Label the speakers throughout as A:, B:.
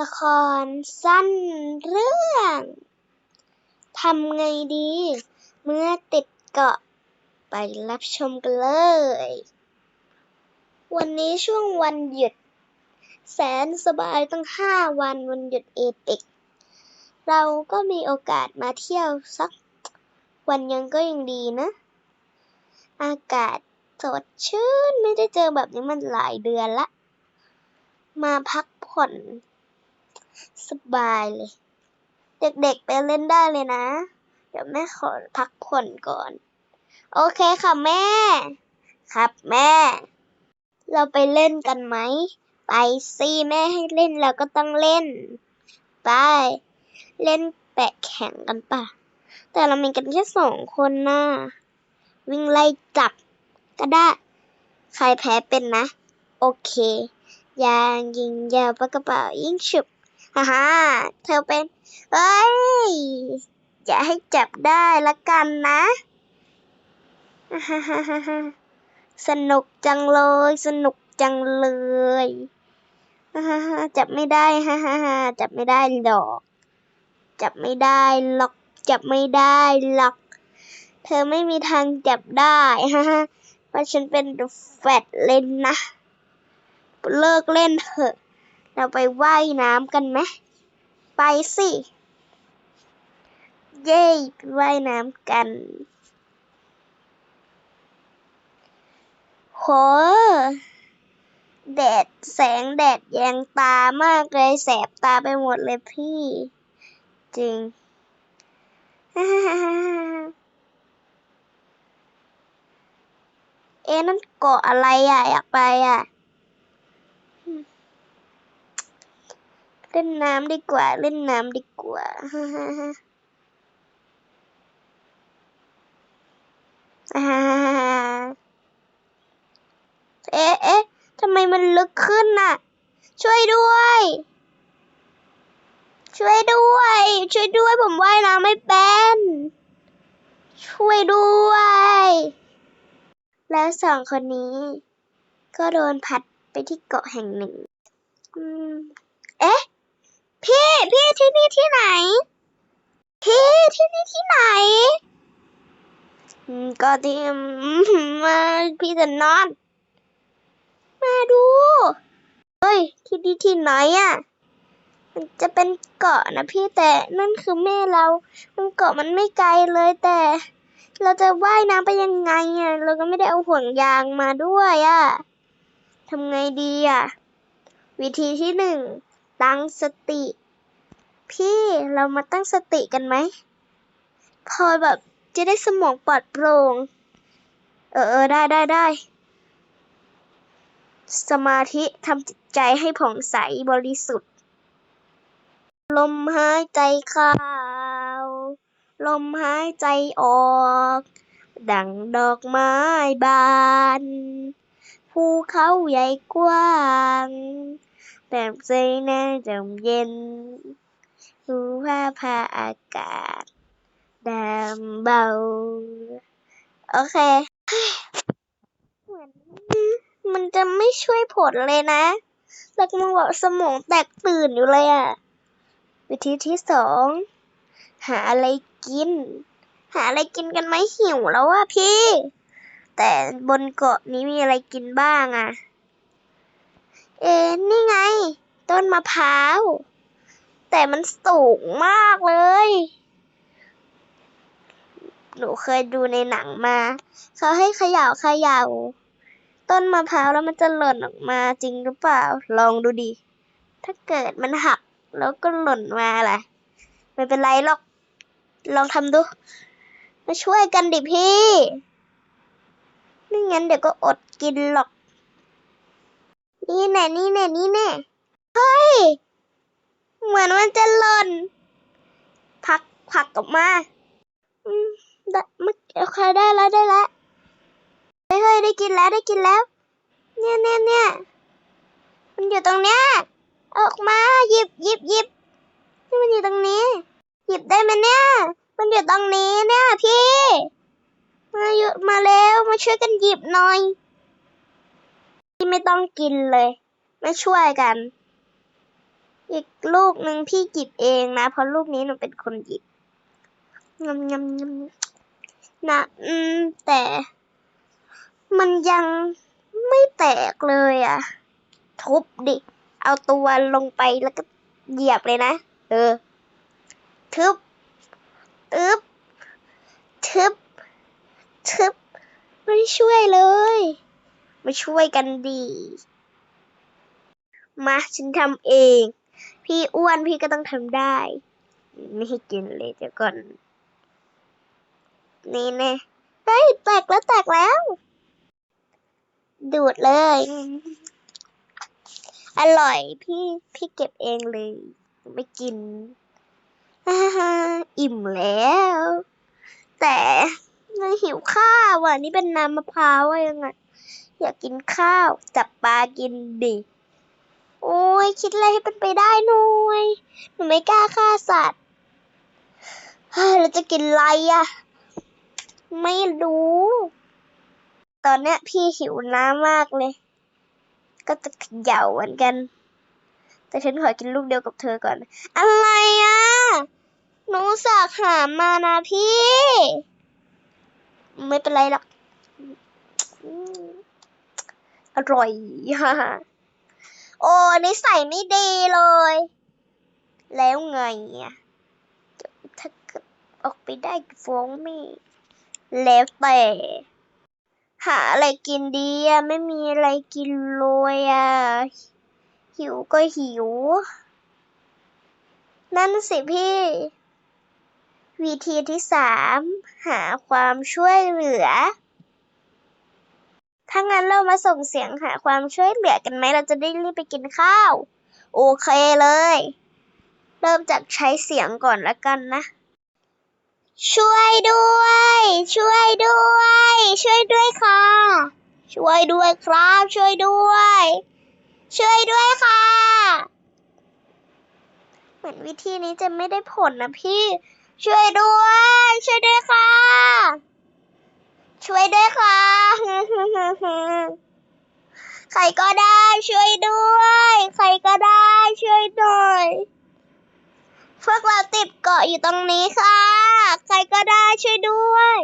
A: ละครสั้นเรื่องทำไงดี เมื่อติดเกาะไปรับชมกันเลย วันนี้ช่วงวันหยุด แสนสบายตั้งห้าวันวันหยุดเอปิก เราก็มีโอกาสมาเที่ยวสัก วันยังก็ยังดีนะ อากาศสดชื่นไม่ได้เจอแบบนี้มันหลายเดือนละ มาพักผ่อน สบายเลย เด็กๆไปเล่นได้เลยนะ เดี๋ยวแม่ขอพักผ่อนก่อน โอเคค่ะแม่ ครับแม่ เราไปเล่นกันไหม ไปสิแม่ให้เล่นเราก็ต้องเล่น ไป เล่นแปะแข่งกันปะแต่เรามีกันแค่สองคนนะวิ่งไล่จับก็ได้ ใครแพ้เป็นนะ โอเค ยางยิงยาวปากกระเป๋ายิงฉุบ ฮ่าฮ่าเธอเป็น เอ้ย อย่าให้จับได้ละกันนะฮ่าฮ่าฮ่าฮ่าสนุกจังเลย สนุกจังเลยฮ่าฮ่าจับไม่ได้ฮ่าฮ่าฮ่าจับไม่ได้หรอก จับไม่ได้หรอก จับไม่ได้หรอก เธอไม่มีทางจับได้ฮ่าฮ่าเพราะฉันเป็นแฟตเล่นนะ เลิกเล่นเถอะ เราไปว่ายน้ำกันไหม ไปสิ เย้ไปว่ายน้ำกัน โห แดดแสงแดดแยงตามากเลยแสบตาไปหมดเลยพี่ จริงเอ๊ะนั่นเกาะอะไรอะ อยากไปอะ เล่นน้ำดีกว่า เล่นน้ำดีกว่าเอ๊ะเอ๊ะทำไมมันลึกขึ้นน่ะ ช่วยด้วย ช่วยด้วย ช่วยด้วยผมว่ายน้ำไม่เป็น ช่วยด้วย แล้วสองคนนี้ ก็โดนพัดไปที่เกาะแห่งหนึ่ง เอ๊ะ ที่นี่ที่ไหนพี่ที่นี่ที่ไหนอืมก็ที่อืมมาพี่จะนอน มาดู เฮ้ย ที่นี่ที่ไหนอะ มันจะเป็นเกาะนะพี่แต่นั่นคือแม่เรา มันเกาะมันไม่ไกลเลยแต่ เราจะว่ายน้ำไปยังไงอะ เราก็ไม่ได้เอาห่วงยางมาด้วยอะทำไงดีอะ วิธีที่หนึ่งตั้งสติ พี่เรามาตั้งสติกันไหม พอแบบจะได้สมองปลอดโปร่ง เออเออได้ได้ได้สมาธิทำจิตใจให้ผ่องใสบริสุทธิ์ ลมหายใจเข้า ลมหายใจออก ดังดอกไม้บานภูเขาใหญ่กว้างแบบใจแน่จมเย็น หูผ้าพาอากาศดำเบา โอเค เหมือนมันจะไม่ช่วยผลเลยนะแล้วก็มันบอกสมองแตกตื่นอยู่เลยอะวิธีที่สอง หาอะไรกิน หาอะไรกินกันไหมหิวแล้วอะพี่ แต่บนเกาะนี้มีอะไรกินบ้างอะเอ๊นี่ไง ต้นมะพร้าว แต่มันสูงมากเลย หนูเคยดูในหนังมา เขาให้เขย่าเขย่าต้นมะพร้าวแล้วมันจะหล่นออกมาจริงหรือเปล่า ลองดูดิ ถ้าเกิดมันหักแล้วก็หล่นมาล่ะ ไม่เป็นไรหรอก ลองทำดู มาช่วยกันดิพี่ ไม่งั้นเดี๋ยวก็อดกินหรอก นี่แน่นี่แน่นี่แน่เฮ้ย เหมือนมันจะหล่นผักผักออกมาอืมได้มันโอเคได้แล้วได้แล้วเฮ้ยเฮ้ยได้กินแล้วได้กินแล้ว เนี่ยเนี่ยเนี่ยมันอยู่ตรงเนี้ยออกมาหยิบหยิบหยิบนี่มันอยู่ตรงนี้ หยิบได้ไหมเนี่ย มันอยู่ตรงนี้เนี่ยพี่มาอยู่มาแล้วมาช่วยกันหยิบหน่อยพี่ไม่ต้องกินเลย ไม่ช่วยกัน อีกลูกหนึ่งพี่หยิบเองนะ เพราะลูกนี้หนูเป็นคนหยิบงำงำงำนะอืมแต่ มันยังไม่แตกเลยอะ ทุบดิ เอาตัวลงไปแล้วก็เหยียบเลยนะ เออ ทึบตึบทึบทึบไม่ช่วยเลย มาช่วยกันดี มาฉันทำเอง พี่อ้วนพี่ก็ต้องทำได้ ไม่ให้กินเลยเดี๋ยวก่อน นี่น่เฮ้ยแตกแล้วแตกแล้ว ดูดเลย อร่อยพี่พี่เก็บเองเลย ไม่กิน อิ่มแล้ว แต่หิวข้าวอะนี่เป็นน้ำมะพร้าวอะยังไงอยากกินข้าว จับปลากินดิ โอ้ยคิดอะไรให้เป็นไปได้หน่อยหนูไม่กล้าฆ่าสัตว์เราจะกินอะไรอะไม่รู้ ตอนเนี้ยพี่หิวน้ำมากเลย ก็จะเขย่าเหมือนกัน แต่ฉันขอกินลูกเดียวกับเธอก่อน อะไรอะหนูสากหามานะพี่ ไม่เป็นไรหรอก อร่อยฮ่า โอ้นิสัยไม่ดีเลย แล้วไงอะถ้าเกิดออกไปได้ฟ้องแม่แล้วแต่หาอะไรกินดีอะไม่มีอะไรกินเลยอะ หิวก็หิว นั่นสิพี่ วิธีที่สามหาความช่วยเหลือ ถ้างั้นเรามาส่งเสียงหาความช่วยเหลือกันไหม เราจะได้รีบไปกินข้าว โอเคเลย เริ่มจากใช้เสียงก่อนละกันนะ ช่วยด้วย ช่วยด้วย ช่วยด้วยค่ะ ช่วยด้วยครับ ช่วยด้วย ช่วยด้วยค่ะ เหมือนวิธีนี้จะไม่ได้ผลนะพี่ ช่วยด้วย ช่วยด้วยค่ะ ช่วยด้วยค่ะ ใครก็ได้ช่วยด้วย ใครก็ได้ช่วยหน่อยพวกเราติดเกาะอยู่ตรงนี้ค่ะ ใครก็ได้ช่วยด้วย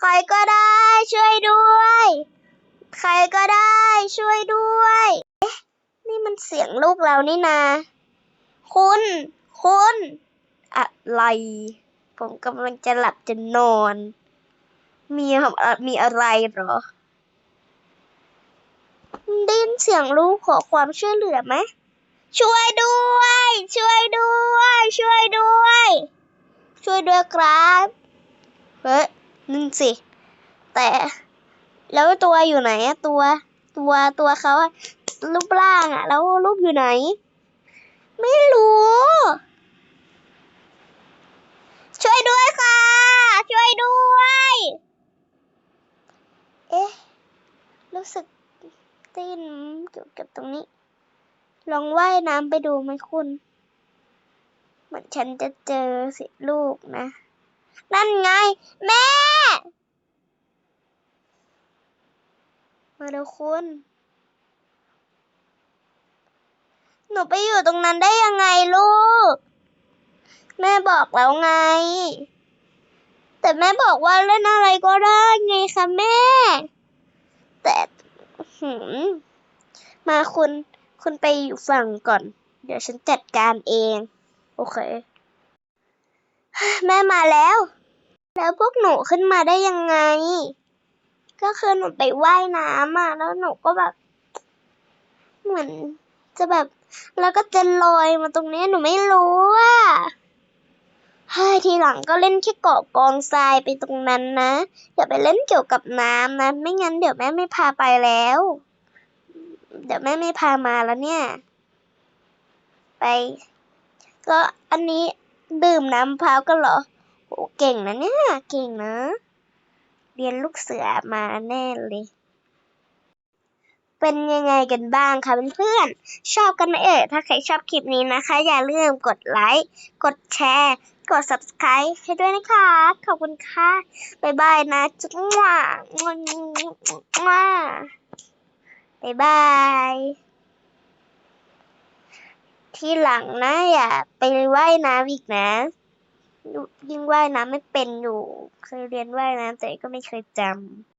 A: ใครก็ได้ช่วยด้วย ใครก็ได้ช่วยด้วย เอ๊ะ นี่มันเสียงลูกเรานี่นา คุณ คุณ อะไร ผมกำลังจะหลับจะนอน มีมีอะไรเหรอได้นเสียงลูกขอความช่วยเหลือไหม ช่วยด้วย ช่วยด้วย ช่วยด้วย ช่วยด้วยครับเฮ้ยนั่นสิ แต่แล้วตัวอยู่ไหนตัวตัวตัวเขารูปร่างอะแล้วรูปอยู่ไหน ไม่รู้ ช่วยด้วยค่ะ ช่วยด้วย เอ๊ะ รู้สึกตีนเกี่ยวกับตรงนี้ ลองว่ายน้ำไปดูไหมคุณ เหมือนฉันจะเจอสิลูกนะ นั่นไง แม่ มาเดี๋ยวคุณ หนูไปอยู่ตรงนั้นได้ยังไงลูก แม่บอกแล้วไง แต่แม่บอกว่าเล่นอะไรก็ได้ไงคะแม่ แต่หืมมาคุณ คุณไปอยู่ฝั่งก่อน เดี๋ยวฉันจัดการเอง โอเค แม่มาแล้ว แล้วพวกหนูขึ้นมาได้ยังไง ก็คือหนูไปว่ายน้ำอะ แล้วหนูก็แบบ เหมือนจะแบบ แล้วก็จะลอยมาตรงนี้หนูไม่รู้อะเฮ้ยทีหลังก็เล่นแค่เกาะกองทรายไปตรงนั้นนะ อย่าไปเล่นเกี่ยวกับน้ำนะ ไม่งั้นเดี๋ยวแม่ไม่พาไปแล้ว เดี๋ยวแม่ไม่พามาแล้วเนี่ย ไป ก็อันนี้ดื่มน้ำพร้าวกันเหรอโอ้เก่งนะเนี่ย เก่งนะ เรียนลูกเสือมาแน่เลย เป็นยังไงกันบ้างคะเพื่อนๆชอบกันไหมเอ่ยถ้าใครชอบคลิปนี้นะคะ อย่าลืมกดไลค์ กดแชร์ กด subscribe ให้ด้วยนะคะ ขอบคุณค่ะ บ๊ายบายนะจุ๊บมว้า บ๊ายบาย ที่หลังนะอย่าไปว่ายน้ำอีกนะ ยิ่งว่ายน้ำไม่เป็นอยู่ เคยเรียนว่ายน้ำแต่ก็ไม่เคยจำ